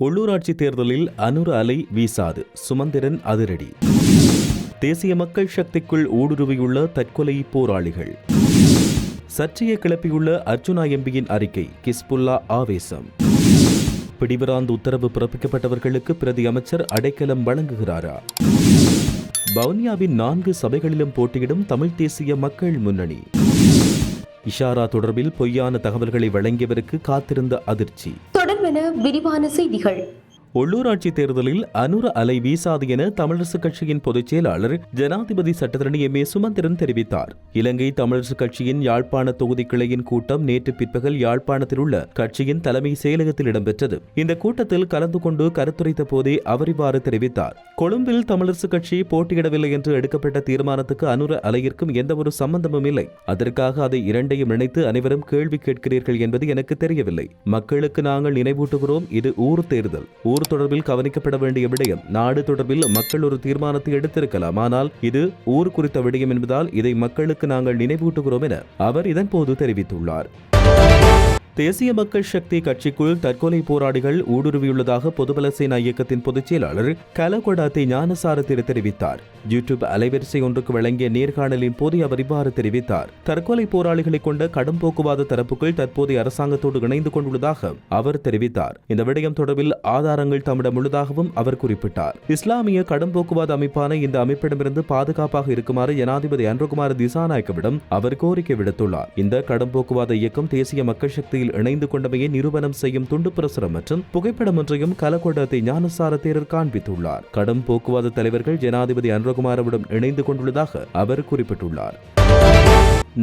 உள்ளூராட்சி தேர்தலில் அனுர அலை வீசாது. சுமந்திரன் அதிரடி. தேசிய மக்கள் சக்திக்குள் ஊடுருவியுள்ள தற்கொலை போராளிகள். சர்ச்சையை கிளப்பியுள்ள அர்ஜுனா எம்பியின் அறிக்கை கிஸ்புல்லா ஆவேசம். பிடிபராந்து உத்தரவு பிறப்பிக்கப்பட்டவர்களுக்கு பிரதி அமைச்சர் அடைக்கலம் வழங்குகிறாரா? வவுனியாவின் நான்கு சபைகளிலும் போட்டியிடும் தமிழ் தேசிய மக்கள் முன்னணி. இஷாரா தொடர்பில் பொய்யான தகவல்களை வழங்கியவருக்கு காத்திருந்த அதிர்ச்சி. தொடர்பென விரிவான செய்திகள். உள்ளூராட்சி தேர்தலில் அனுர அலை வீசாது என தமிழரசுக் கட்சியின் பொதுச் செயலாளர் ஜனாதிபதி சட்டத்தரணி எம் ஏ சுமந்திரன் தெரிவித்தார். இலங்கை தமிழரசுக் கட்சியின் யாழ்ப்பாண தொகுதி கிளையின் கூட்டம் நேற்று பிற்பகல் யாழ்ப்பாணத்தில் உள்ள கட்சியின் தலைமை செயலகத்தில் இடம்பெற்றது. இந்த கூட்டத்தில் கலந்து கொண்டு கருத்துரைத்த போதே அவர் இவ்வாறு தெரிவித்தார். கொழும்பில் தமிழரசுக் கட்சி போட்டியிடவில்லை என்று எடுக்கப்பட்ட தீர்மானத்துக்கு அனுர அலையிற்கும் எந்தவொரு சம்பந்தமும் இல்லை. அதற்காக அதை இரண்டையும் நினைத்து அனைவரும் கேள்வி கேட்கிறீர்கள் என்பது எனக்கு தெரியவில்லை. மக்களுக்கு நாங்கள் நினைவூட்டுகிறோம் இது ஊர் தேர்தல். ஊர் தொடர்பில் கவனிக்கப்பட வேண்டிய விடயம் நாடு தொடர்பில் மக்கள் ஒரு தீர்மானத்தை எடுத்திருக்கலாம். ஆனால் இது ஊர் குறித்த விடயம் என்பதால் இதை மக்களுக்கு நாங்கள் நினைவூட்டுகிறோம் என அவர் இதன்போது தெரிவித்துள்ளார். தேசிய மக்கள் சக்தி கட்சிக்குள் தற்கொலை போராளிகள் ஊடுருவியுள்ளதாக பொதுபல சேனா இயக்கத்தின் பொதுச் செயலாளர் கலகொடாத்தை ஞானசாரத்திர தெரிவித்தார். யூடியூப் அலைவரிசை ஒன்றுக்கு வழங்கிய நேர்காணலின் போது அவர் இவ்வாறு தெரிவித்தார். தற்கொலை போராளிகளை கொண்ட கடும் போக்குவாத தரப்புகள் தற்போதைய அரசாங்கத்தோடு இணைந்து கொண்டுள்ளதாக அவர் தெரிவித்தார். இந்த விடயம் தொடர்பில் ஆதாரங்கள் தம்மிடம் உள்ளதாகவும் அவர் குறிப்பிட்டார். இஸ்லாமிய கடும் போக்குவாத அமைப்பான இந்த அமைப்பிடமிருந்து பாதுகாப்பாக இருக்குமாறு ஜனாதிபதி அன்ருகுமார் திசாநாயக்கவிடம் அவர் கோரிக்கை விடுத்துள்ளார். இந்த கடும் போக்குவாத இயக்கம் தேசிய மக்கள் சக்தியில் இணைந்து கொண்டமையை நிரூபணம் செய்யும் துண்டு பிரசுரம் மற்றும் புகைப்படம் ஒன்றையும் கலக்கோட்டத்தை ஞானசார தேரர் காண்பித்துள்ளார். கடும் போக்குவாத தலைவர்கள் ஜனாதிபதி அன்ரகுமாரவிடம் இணைந்து கொண்டுள்ளதாக அவர் குறிப்பிட்டுள்ளார்.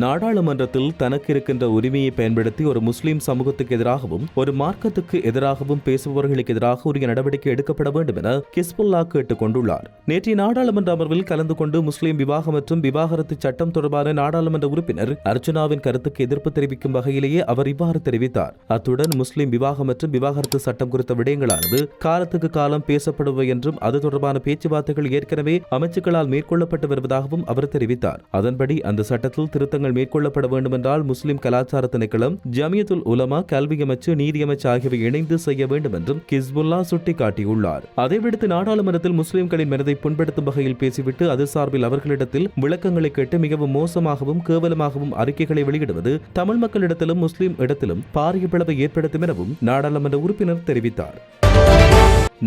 நாடாளுமன்றத்தில் தனக்கு இருக்கின்ற உரிமையை பயன்படுத்தி ஒரு முஸ்லிம் சமூகத்துக்கு எதிராகவும் ஒரு மார்க்கத்துக்கு எதிராகவும் பேசுபவர்களுக்கு எதிராக உரிய நடவடிக்கை எடுக்கப்பட வேண்டும் என கிஸ்புல்லா கேட்டுக் கொண்டுள்ளார். நேற்றைய நாடாளுமன்ற அமர்வில் கலந்து கொண்டு முஸ்லிம் விவாகம் மற்றும் விவாகரத்து சட்டம் தொடர்பான நாடாளுமன்ற உறுப்பினர் அர்ச்சனாவின் கருத்துக்கு எதிர்ப்பு தெரிவிக்கும் வகையிலேயே அவர் இவ்வாறு தெரிவித்தார். அத்துடன் முஸ்லிம் விவாகம் மற்றும் விவாகரத்து சட்டம் குறித்த விடயங்களானது காலத்துக்கு காலம் பேசப்படுவை என்றும் அது தொடர்பான பேச்சுவார்த்தைகள் ஏற்கனவே அமைச்சுக்களால் மேற்கொள்ளப்பட்டு வருவதாகவும் அவர் தெரிவித்தார். அதன்படி அந்த சட்டத்தில் திருத்தங்கள் மேற்கொள்ளப்பட வேண்டுமென்றால் முஸ்லிம் கலாச்சார திணைக்களம் ஜமியத்துல் உலமா கல்வி அமைச்சு நீதி அமைச்சு ஆகியவை இணைந்து செய்ய வேண்டும் என்றும் கிஸ்புல்லா சுட்டிக்காட்டியுள்ளார் அதைவிடுத்து நாடாளுமன்றத்தில் முஸ்லிம்களின் மனதை புண்படுத்தும் வகையில் பேசிவிட்டு அது சார்பில் அவர்களிடத்தில் விளக்கங்களை கேட்டு மிகவும் மோசமாகவும் கேவலமாகவும் அறிக்கைகளை வெளியிடுவது தமிழ் மக்களிடத்திலும் முஸ்லிம் இடத்திலும் பாரிய பிளவை ஏற்படுத்தும் எனவும் நாடாளுமன்ற உறுப்பினர் தெரிவித்தார்.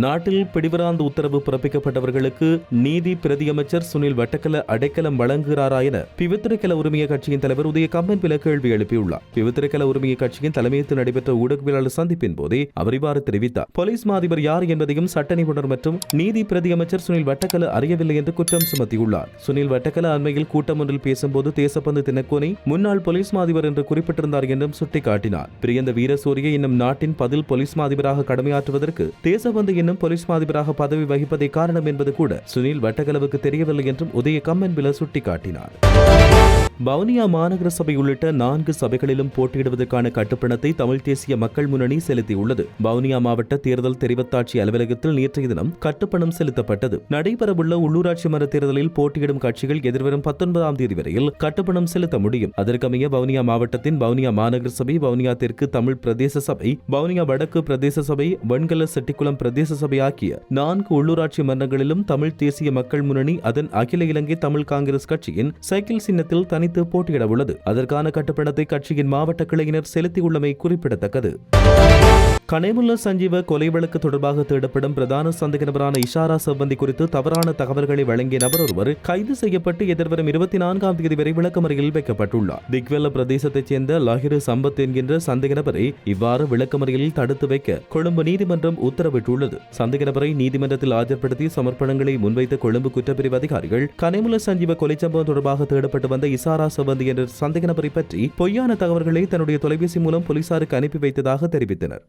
நாட்டில் பிடிவராந்து உத்தரவு பிறப்பிக்கப்பட்டவர்களுக்கு நீதி பிரதியமைச்சர் சுனில் வட்டக்கல அடைக்கலம் வழங்குகிறாரா என பிவித்திரக்கல உரிமைய கட்சியின் தலைவர் உதய கம்பன் பில கேள்வி எழுப்பியுள்ளார். பிவித்திரக்கல உரிமைய கட்சியின் தலைமையத்தில் நடைபெற்ற ஊடகவியலாளர் சந்திப்பின் போதே அவர் இவ்வாறு தெரிவித்தார். போலீஸ் மாதிபர் யார் என்பதையும் சட்ட நிபுணர் மற்றும் நீதி பிரதியமைச்சர் சுனில் வட்டக்கல அறியவில்லை என்று குற்றம் சுமத்தியுள்ளார். சுனில் வட்டக்கல அண்மையில் கூட்டம் ஒன்றில் பேசும்போது தேசப்பந்து தினக்கோனை முன்னாள் போலீஸ் மாதிபர் என்று குறிப்பிட்டிருந்தார் என்றும் சுட்டிக்காட்டினார். பிரியந்த வீரசூரிய இன்னும் நாட்டின் பதில் போலீஸ் மாதிபராக கடமையாற்றுவதற்கு தேசபந்து இன்னும் போலீஸ் மாதிபராக பதவி வகிப்பதே காரணம் என்பது கூட சுனில் வட்டக்களவுக்கு தெரியவில்லை என்றும் உதய கம்மன் பில சுட்டிக்காட்டினார். வவுனியா மாநகர சபை உள்ளிட்ட நான்கு சபைகளிலும் போட்டியிடுவதற்கான கட்டுப்பணத்தை தமிழ் தேசிய மக்கள் முன்னணி செலுத்தியுள்ளது. வவுனியா மாவட்ட தேர்தல் தெரிவத்தாட்சி அலுவலகத்தில் நேற்றைய தினம் கட்டுப்பணம் செலுத்தப்பட்டது. நடைபெறவுள்ள உள்ளூராட்சி மன்ற தேர்தலில் போட்டியிடும் கட்சிகள் எதிர்வரும் பத்தொன்பதாம் தேதி வரையில் கட்டுப்பணம் செலுத்த முடியும். அதற்கமைய வவுனியா மாவட்டத்தின் வவுனியா மாநகர சபை வவுனியா தெற்கு தமிழ் பிரதேச சபை வவுனியா வடக்கு பிரதேச சபை வெண்கல செட்டிக்குளம் பிரதேச சபை ஆகிய நான்கு உள்ளூராட்சி மன்றங்களிலும் தமிழ் தேசிய மக்கள் முன்னணி அதன் அகில இலங்கை தமிழ் காங்கிரஸ் கட்சியின் சைக்கிள் சின்னத்தில் தனி தனித்து போட்டியிட உள்ளது அதற்கான கட்டுப்பணத்தை கட்சியின் மாவட்ட கிளையினர் செலுத்தியுள்ளமை குறிப்பிடத்தக்கது. கனேமுல்ல சஞ்சீவ கொலை வழக்கு தொடர்பாக தேடப்படும் பிரதான சந்தேக நபரான இஷாரா சம்பந்தி குறித்து தவறான தகவல்களை வழங்கிய நபர் ஒருவர் கைது செய்யப்பட்டு எதிர்வரும் இருபத்தி நான்காம் தேதி வரை விளக்கமறையில் வைக்கப்பட்டுள்ளார். திக்வெல்ல பிரதேசத்தைச் சேர்ந்த லஹிரு சம்பத் என்கின்ற சந்தேக நபரை இவ்வாறு விளக்கமறையில் தடுத்து வைக்க கொழும்பு நீதிமன்றம் உத்தரவிட்டுள்ளது. சந்தேக நபரை நீதிமன்றத்தில் ஆஜர்படுத்தி சமர்ப்பணங்களை முன்வைத்த கொழும்பு குற்றப்பிரிவு அதிகாரிகள் கனேமுல்ல சஞ்சீவ கொலை சம்பவம் தொடர்பாக தேடப்பட்டு வந்த இசாரா சம்பந்தி என்ற சந்தேக நபரை பற்றி பொய்யான தகவல்களை தன்னுடைய தொலைபேசி மூலம் போலீசாருக்கு அனுப்பி வைத்ததாக தெரிவித்தனர்.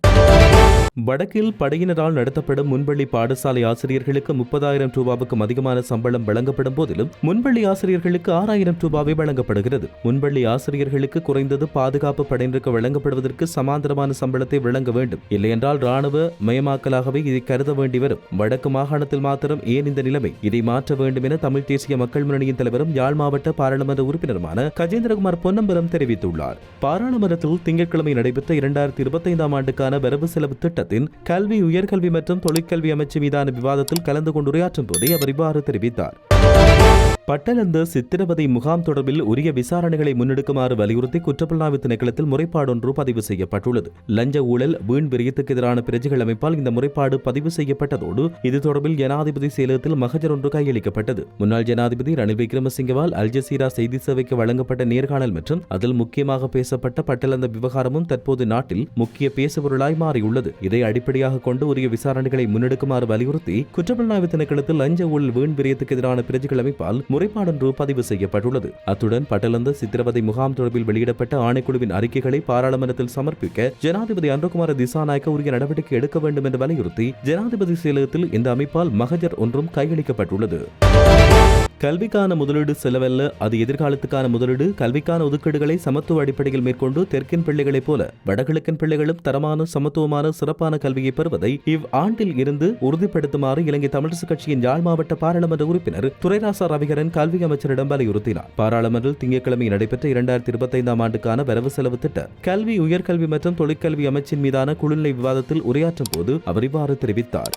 வடக்கில் படையினரால் நடத்தப்படும் முன்பள்ளி பாடசாலை ஆசிரியர்களுக்கு முப்பதாயிரம் ரூபாவுக்கும் அதிகமான சம்பளம் வழங்கப்படும் போதிலும் முன்பள்ளி ஆசிரியர்களுக்கு ஆறாயிரம் ரூபாவே வழங்கப்படுகிறது. முன்பள்ளி ஆசிரியர்களுக்கு குறைந்தது பாதுகாப்பு படையினருக்கு வழங்கப்படுவதற்கு சமாந்தரமான சம்பளத்தை வழங்க வேண்டும். இல்லையென்றால் ராணுவ மயமாக்கலாகவே இதை கருத வேண்டி வரும். வடக்கு மாகாணத்தில் மாத்திரம் ஏன் இந்த நிலைமை? இதை மாற்ற வேண்டும் என தமிழ் தேசிய மக்கள் முன்னணியின் தலைவரும் யாழ் மாவட்ட பாராளுமன்ற உறுப்பினருமான கஜேந்திரகுமார் பொன்னம்பலம் தெரிவித்துள்ளார். பாராளுமன்றத்தில் திங்கட்கிழமை நடைபெற்ற இரண்டாயிரத்தி இருபத்தைந்தாம் ஆண்டுக்கான வரவு செலவு திட்டம் அரசாங்கத்தின் கல்வி உயர்கல்வி மற்றும் தொழிற்கல்வி அமைச்சு மீதான விவாதத்தில் கலந்து கொண்டு உரையாற்றும் போதே அவர் இவ்வாறு தெரிவித்தார். பட்டலந்த சித்திரவதை முகாம் தொடர்பில் உரிய விசாரணைகளை முன்னெடுக்குமாறு வலியுறுத்தி குற்றப்புலனாய்வு திணைக்களத்தில் முறைப்பாடொன்று பதிவு செய்யப்பட்டுள்ளது. லஞ்ச ஊழல் வீண் விரியத்துக்கு எதிரான பிரஜைகள் அமைப்பால் இந்த முறைப்பாடு பதிவு செய்யப்பட்டதோடு இது தொடர்பில் ஜனாதிபதி செயலகத்தில் மகஜர் ஒன்று கையளிக்கப்பட்டது. முன்னாள் ஜனாதிபதி ரணில் விக்ரமசிங்கவால் அல்ஜசீரா செய்தி சேவைக்கு வழங்கப்பட்ட நேர்காணல் மற்றும் அதில் முக்கியமாக பேசப்பட்ட பட்டலந்த விவகாரமும் தற்போது நாட்டில் முக்கிய பேசுபொருளாய் மாறியுள்ளது. இதை அடிப்படையாக கொண்டு உரிய விசாரணைகளை முன்னெடுக்குமாறு வலியுறுத்தி குற்றப்புலனாய்வு திணைக்களத்தில் லஞ்ச ஊழல் வீண் விரியத்துக்கு எதிரான பிரஜைகள் அமைப்பால் முறைப்பாடொன்று பதிவு செய்யப்பட்டுள்ளது. அத்துடன் பட்டலந்த சித்திரவதை முகாம் தொடர்பில் வெளியிடப்பட்ட ஆணைக்குழுவின் அறிக்கைகளை பாராளுமன்றத்தில் சமர்ப்பிக்க ஜனாதிபதி அன்றகுமார திசாநாயக்க உரிய நடவடிக்கை எடுக்க வேண்டும் என்று வலியுறுத்தி ஜனாதிபதி செயலகத்தில் இந்த அமைப்பால் மகஜர் ஒன்றும் கையளிக்கப்பட்டுள்ளது. கல்விக்கான முதலீடு செலவல்ல அது எதிர்காலத்துக்கான முதலீடு கல்விக்கான ஒதுக்கீடுகளை சமத்துவ அடிப்படையில் மேற்கொண்டு தெற்கின் பிள்ளைகளைப் போல வடகிழக்கின் பிள்ளைகளும் தரமான சமத்துவமான சிறப்பான கல்வியை பெறுவதை இவ் ஆண்டில் இருந்து உறுதிப்படுத்துமாறு இலங்கை தமிழரசுக் கட்சியின் யாழ் மாவட்ட பாராளுமன்ற உறுப்பினர் துரைராசா ரவிகரன் கல்வி அமைச்சரிடம் வலியுறுத்தினார். பாராளுமன்றில் திங்கட்கிழமை நடைபெற்ற இரண்டாயிரத்தி இருபத்தைந்தாம் ஆண்டுக்கான வரவு செலவு திட்ட கல்வி உயர்கல்வி மற்றும் தொழிற்கல்வி அமைச்சின் மீதான குழுநிலை விவாதத்தில் உரையாற்றும் போது அவர் இவ்வாறு தெரிவித்தார்.